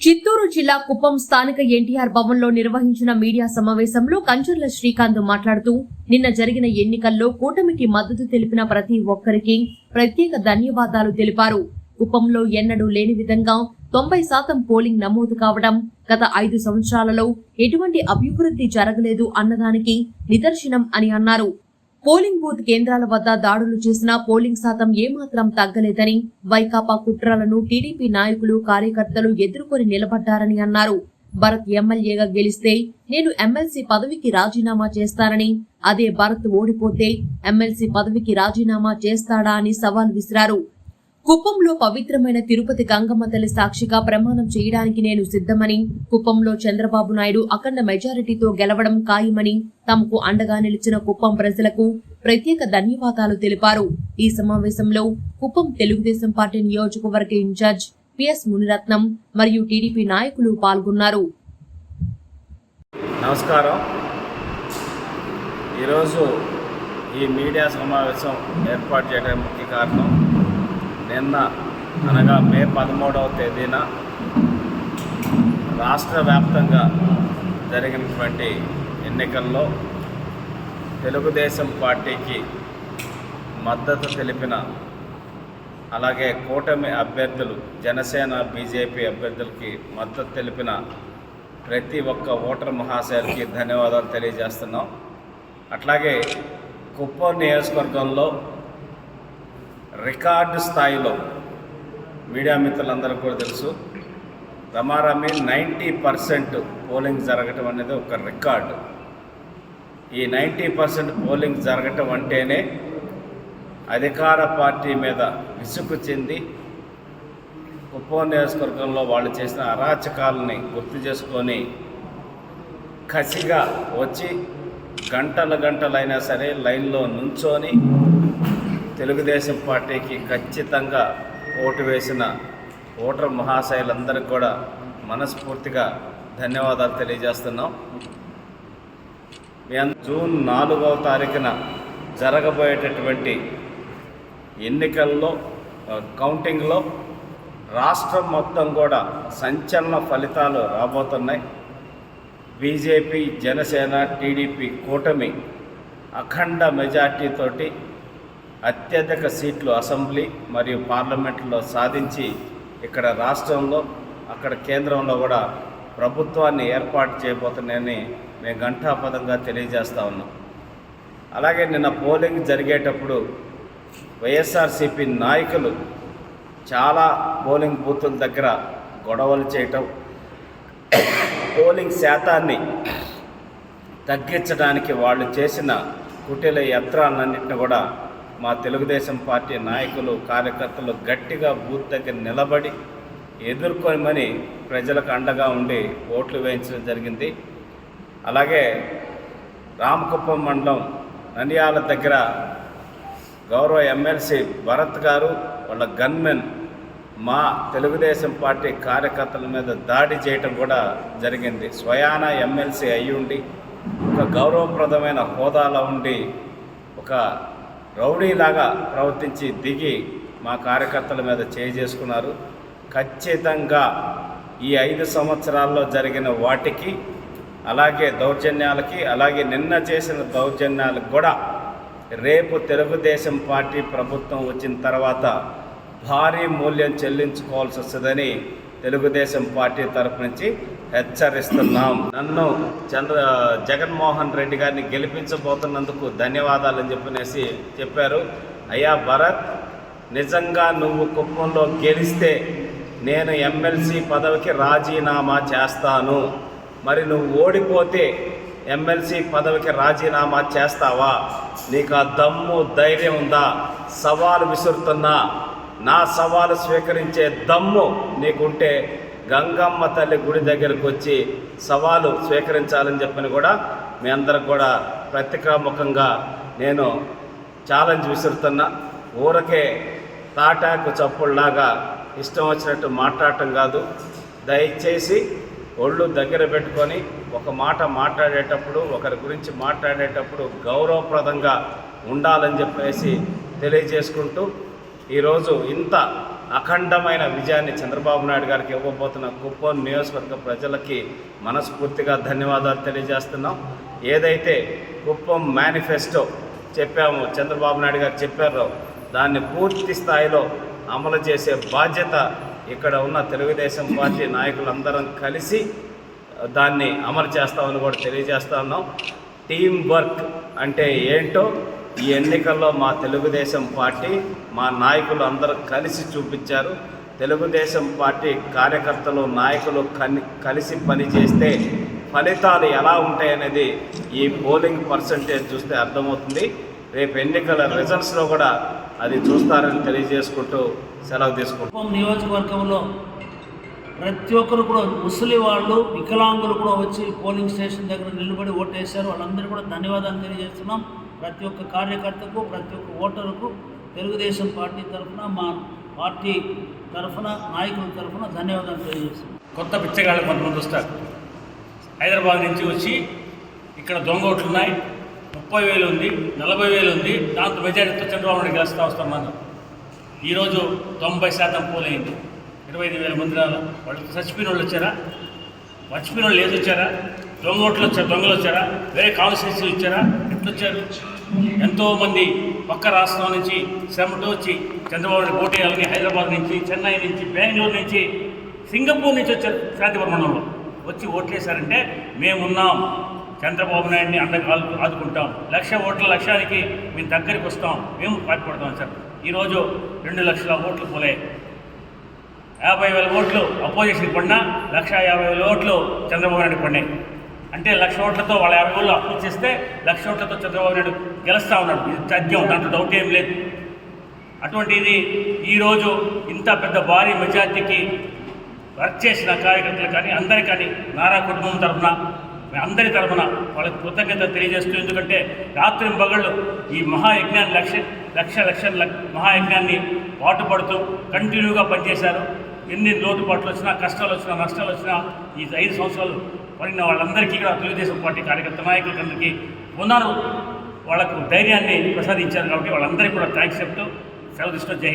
చిత్తూరు జిల్లా కుప్పం స్థానిక ఎన్టీఆర్ భవన్లో నిర్వహించిన మీడియా సమావేశంలో కంచర్ల శ్రీకాంత్ మాట్లాడుతూ నిన్న జరిగిన ఎన్నికల్లో కూటమికి మద్దతు తెలిపిన ప్రతి ఒక్కరికి ప్రత్యేక ధన్యవాదాలు తెలిపారు. కుప్పంలో ఎన్నడూ లేని విధంగా తొంభై శాతం పోలింగ్ నమోదు కావడం గత ఐదు సంవత్సరాలలో ఎటువంటి అభివృద్ధి జరగలేదు అన్నదానికి నిదర్శనం అని అన్నారు. పోలింగ్ బూత్ కేంద్రాల వద్ద దాడులు చేసిన పోలింగ్ శాతం ఏమాత్రం తగ్గలేదని వైకాపా కుట్రలను టీడీపీ నాయకులు కార్యకర్తలు ఎదుర్కొని నిలబడ్డారని అన్నారు. భరత్ ఎమ్మెల్యేగా గెలిస్తే నేను ఎమ్మెల్సీ పదవికి రాజీనామా చేస్తానని అదే భరత్ ఓడిపోతే ఎమ్మెల్సీ పదవికి రాజీనామా చేస్తాడా అని సవాల్ విసిరారు. కుప్పంలో పవిత్రమైన తిరుపతి గంగమ్మ తల్లి సాక్షిగా ప్రమాణం చేయడానికి నేను సిద్ధమని కుప్పంలో చంద్రబాబు నాయుడు అఖండ మెజారిటీతో గెలవడం ఖాయమని తమకు అండగా నిలిచిన కుప్పం ప్రజలకు ప్రత్యేక ధన్యవాదాలు తెలిపారు. ఈ సమావేశంలో కుప్పం తెలుగుదేశం పార్టీ నియోజకవర్గ ఇన్ఛార్జ్ పిఎస్ మునిరత్నం మరియు టీడీపీ నాయకులు పాల్గొన్నారు. నమస్కారం. ఈరోజు ఈ మీడియా సమావేశం ఏర్పాటు చేయడానికి ముఖ్య కారణం నిన్న అనగా మే పదమూడవ తేదీన రాష్ట్ర వ్యాప్తంగా జరిగినటువంటి ఎన్నికల్లో తెలుగుదేశం పార్టీకి మద్దతు తెలిపిన అలాగే కూటమి అభ్యర్థులు జనసేన బీజేపీ అభ్యర్థులకి మద్దతు తెలిపిన ప్రతి ఒక్క ఓటర్ మహాశయులకి ధన్యవాదాలు తెలియజేస్తున్నాం. అట్లాగే కుప్పం నియోజకవర్గంలో రికార్డు స్థాయిలో మీడియా మిత్రులందరికీ కూడా తెలుసు. రమారమి నైంటీ పర్సెంట్ పోలింగ్ జరగటం అనేది ఒక రికార్డు. ఈ నైంటీ పర్సెంట్ పోలింగ్ జరగటం అంటేనే అధికార పార్టీ మీద విసుగు చెంది కుప్పం నియోజకవర్గంలో వాళ్ళు చేసిన అరాచకాలని గుర్తు చేసుకొని కసిగా వచ్చి గంటలు గంటలైనా సరే లైన్లో నుంచొని తెలుగుదేశం పార్టీకి ఖచ్చితంగా ఓటు వేసిన ఓటర్ మహాశయులందరికీ కూడా మనస్ఫూర్తిగా ధన్యవాదాలు తెలియజేస్తున్నాం. జూన్ నాలుగవ తారీఖున జరగబోయేటటువంటి ఎన్నికల్లో కౌంటింగ్లో రాష్ట్రం మొత్తం కూడా సంచలన ఫలితాలు రాబోతున్నాయి. బీజేపీ జనసేన టీడీపీ కూటమి అఖండ మెజార్టీతోటి అత్యధిక సీట్లు అసెంబ్లీ మరియు పార్లమెంట్లో సాధించి ఇక్కడ రాష్ట్రంలో అక్కడ కేంద్రంలో కూడా ప్రభుత్వాన్ని ఏర్పాటు చేయబోతున్నాయని మేము ఘంటాపదంగా తెలియజేస్తా ఉన్నాం. అలాగే నిన్న పోలింగ్ జరిగేటప్పుడు వైఎస్ఆర్సీపీ నాయకులు చాలా పోలింగ్ బూతుల దగ్గర గొడవలు చేయటం పోలింగ్ శాతాన్ని తగ్గించడానికి వాళ్ళు చేసిన కుటీల యంత్రాలన్నింటిని కూడా మా తెలుగుదేశం పార్టీ నాయకులు కార్యకర్తలు గట్టిగా బూత్ దగ్గర నిలబడి ఎదుర్కొనమని ప్రజలకు అండగా ఉండి ఓట్లు వేయించడం జరిగింది. అలాగే రామకుప్పం మండలం నంద్యాల దగ్గర గౌరవ ఎమ్మెల్సీ భరత్ గారు వాళ్ళ గన్మెన్ మా తెలుగుదేశం పార్టీ కార్యకర్తల మీద దాడి చేయటం కూడా జరిగింది. స్వయాన ఎమ్మెల్సీ అయ్యుండి ఒక గౌరవప్రదమైన హోదాలో ఉండి ఒక రౌడీలాగా ప్రవర్తించి దిగి మా కార్యకర్తల మీద చేసుకున్నారు. ఖచ్చితంగా ఈ ఐదు సంవత్సరాల్లో జరిగిన వాటికి అలాగే దౌర్జన్యాలకి అలాగే నిన్న చేసిన దౌర్జన్యాలకు కూడా రేపు తెలుగుదేశం పార్టీ ప్రభుత్వం వచ్చిన తర్వాత భారీ మూల్యం చెల్లించుకోవాల్సి వస్తుందని తెలుగుదేశం పార్టీ తరపు నుంచి హెచ్చరిస్తున్నాం. నన్ను చంద్ర జగన్మోహన్ రెడ్డి గారిని గెలిపించబోతున్నందుకు ధన్యవాదాలని చెప్పనేసి చెప్పారు. అయ్యా భరత్ నిజంగా నువ్వు కుప్పంలో గెలిస్తే నేను ఎమ్మెల్సీ పదవికి రాజీనామా చేస్తాను. మరి నువ్వు ఓడిపోతే ఎమ్మెల్సీ పదవికి రాజీనామా చేస్తావా? నీకు ఆ దమ్ము ధైర్యం ఉందా? సవాలు విసురుతున్నా. నా సవాలు స్వీకరించే దమ్ము నీకుంటే గంగమ్మ తల్లి గుడి దగ్గరకు వచ్చి సవాలు స్వీకరించాలని చెప్పని కూడా మీ అందరికి కూడా ప్రతిక్రమముఖంగా నేను ఛాలెంజ్ విసురుతున్నా. ఊరకే తాటాకు చప్పుడులాగా ఇష్టం వచ్చినట్టు మాట్లాడటం కాదు. దయచేసి ఒళ్ళు దగ్గర పెట్టుకొని ఒక మాట మాట్లాడేటప్పుడు ఒకరి గురించి మాట్లాడేటప్పుడు గౌరవప్రదంగా ఉండాలని చెప్పేసి తెలియజేసుకుంటూ ఈరోజు ఇంత అఖండమైన విజయాన్ని చంద్రబాబు నాయుడు గారికి ఇవ్వబోతున్న కుప్పం నియోజకవర్గ ప్రజలకి మనస్ఫూర్తిగా ధన్యవాదాలు తెలియజేస్తున్నాం. ఏదైతే కుప్పం మేనిఫెస్టో చెప్పామో చంద్రబాబు నాయుడు గారు చెప్పారో దాన్ని పూర్తి స్థాయిలో అమలు చేసే బాధ్యత ఇక్కడ ఉన్న తెలుగుదేశం పార్టీ నాయకులందరం కలిసి దాన్ని అమలు చేస్తామని కూడా తెలియజేస్తా ఉన్నాం. టీం వర్క్ అంటే ఏంటో ఈ ఎన్నికల్లో మా తెలుగుదేశం పార్టీ మా నాయకులు అందరూ కలిసి చూపించారు. తెలుగుదేశం పార్టీ కార్యకర్తలు నాయకులు కని కలిసి పనిచేస్తే ఫలితాలు ఎలా ఉంటాయనేది ఈ పోలింగ్ పర్సంటేజ్ చూస్తే అర్థమవుతుంది. రేపు ఎన్నికల రిజల్ట్స్లో కూడా అది చూస్తారని తెలియజేసుకుంటూ సెలవు తీసుకుంటాం నియోజకవర్గంలో ప్రతి ఒక్కరు కూడా ముసలి వాళ్ళు వికలాంగులు కూడా వచ్చి పోలింగ్ స్టేషన్ దగ్గర నిలబడి ఓటేశారు. వాళ్ళందరూ కూడా ధన్యవాదాలు తెలియజేస్తున్నాం. ప్రతి ఒక్క కార్యకర్తకు ప్రతి ఒక్క ఓటరుకు తెలుగుదేశం పార్టీ తరఫున మా పార్టీ తరఫున నాయకుల తరఫున ధన్యవాదాలు తెలియజేస్తున్నాం. కొత్త పిచ్చగాళ్ళు కొంతమంది వస్తారు. హైదరాబాద్ నుంచి వచ్చి ఇక్కడ దొంగ ఓట్లు ఉన్నాయి. ముప్పై వేలు ఉంది నలభై వేలు ఉంది. దాంతో మెజారిటీతో చంద్రబాబు నాయుడు గెలుస్తూ వస్తున్నాను ఈరోజు తొంభై శాతం పోలైంది. ఇరవై ఐదు వేల మంది రాల. వాళ్ళు చచ్చిపోయిన వాళ్ళు వచ్చారా? చచ్చిపోయిన వాళ్ళు ఏది వచ్చారా? దొంగ ఓట్లు వచ్చారు? దొంగలు వచ్చారా? వేరే కాన్స్టిట్యూన్సీలు వచ్చారా? ఎట్లొచ్చారు ఎంతోమంది పక్క రాష్ట్రం నుంచి శ్రమతో వచ్చి చంద్రబాబు నాయుడు ఓటేయాలని హైదరాబాద్ నుంచి చెన్నై నుంచి బెంగళూరు నుంచి సింగపూర్ నుంచి వచ్చారు శాంతిపురంలో వచ్చి ఓట్లేశారంటే మేమున్నాం. చంద్రబాబు నాయుడిని అండగా ఆదుకుంటాం. లక్ష ఓట్ల లక్ష్యానికి మేము దగ్గరికి వస్తాం. మేము పాటుపడతాం సార్. ఈరోజు రెండు లక్షల ఓట్లు పోలే. యాభై వేల ఓట్లు అపోజిషన్ పడినా లక్ష యాభై వేల ఓట్లు చంద్రబాబు నాయుడు పడినాయి. అంటే లక్ష ఓట్లతో వాళ్ళ యాభై ఓట్లు అప్పు చేస్తే లక్ష ఓట్లతో చంద్రబాబు నాయుడు గెలుస్తూ ఉన్నాడు. ఇది తథ్యం దాంట్లో డౌట్ ఏం లేదు. అటువంటిది ఈరోజు ఇంత పెద్ద భారీ మెజార్టీకి వర్క్ చేసిన కార్యకర్తలు కానీ అందరి కానీ నారా కుటుంబం తరఫున అందరి తరఫున వాళ్ళకి కృతజ్ఞత తెలియజేస్తూ ఎందుకంటే రాత్రి పగళ్ళు ఈ మహాయజ్ఞాన్ని లక్ష లక్ష లక్ష మహాయజ్ఞాన్ని పాటుపడుతూ కంటిన్యూగా పనిచేశారు. ఎన్ని లోటుపాట్లు వచ్చినా కష్టాలు వచ్చినా నష్టాలు వచ్చినా ఈ ఐదు సంవత్సరాలు పడిన వాళ్ళందరికీ కూడా తెలుగుదేశం పార్టీ కార్యకర్త నాయకులందరికీ ఉన్నారు వాళ్ళకు ధైర్యాన్ని ప్రసాదించారు కాబట్టి వాళ్ళందరికీ కూడా థ్యాంక్స్ చెప్తూ సెలవు తీసుకొని జై